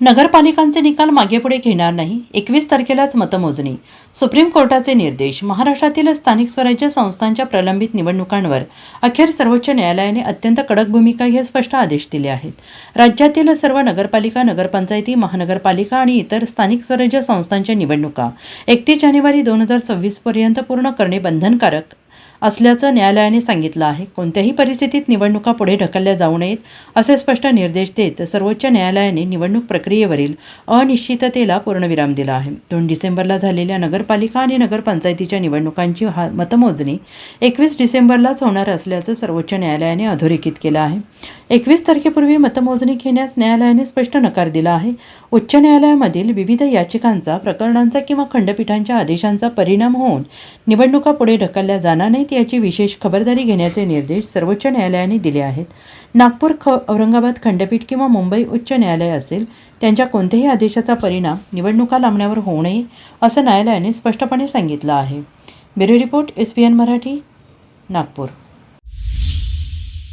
नगरपालिकांचे निकाल मागेपुढे घेणार नाही एकवीस तारखेलाच मतमोजणी. सुप्रीम कोर्टाचे निर्देश महाराष्ट्रातील स्थानिक स्वराज्य संस्थांच्या प्रलंबित निवडणुकांवर अखेर सर्वोच्च न्यायालयाने अत्यंत कडक भूमिका घेत स्पष्ट आदेश दिले आहेत. राज्यातील सर्व नगरपालिका नगरपंचायती महानगरपालिका आणि इतर स्थानिक स्वराज्य संस्थांच्या निवडणुका एकतीस जानेवारी दोन हजार सव्वीसपर्यंत पूर्ण करणे बंधनकारक असल्याचं न्यायालयाने सांगितलं आहे. कोणत्याही परिस्थितीत निवडणुका पुढे ढकलल्या जाऊ नयेत असे स्पष्ट निर्देश देत सर्वोच्च न्यायालयाने निवडणूक प्रक्रियेवरील अनिश्चिततेला पूर्णविराम दिला आहे. दोन डिसेंबरला झालेल्या नगरपालिका आणि नगरपंचायतीच्या निवडणुकांची हा मतमोजणी एकवीस डिसेंबरलाच होणार असल्याचं सर्वोच्च न्यायालयाने अधोरेखित केलं आहे. एकवीस तारखेपूर्वी मतमोजणी घेण्यास न्यायालयाने स्पष्ट नकार दिला आहे. उच्च न्यायालयामधील विविध याचिकांचा प्रकरणांचा किंवा खंडपीठांच्या आदेशांचा परिणाम होऊन निवडणुका पुढे ढकलल्या जाणार नाहीत याची विशेष खबरदारी घेण्याचे निर्देश सर्वोच्च न्यायालयाने दिले आहेत. नागपूर ख औरंगाबाद खंडपीठ किंवा मुंबई उच्च न्यायालय असेल त्यांच्या कोणत्याही आदेशाचा परिणाम निवडणुका लांबण्यावर होऊ नये असं न्यायालयाने स्पष्टपणे सांगितलं आहे. Bureau report S P N Marathi Nagpur.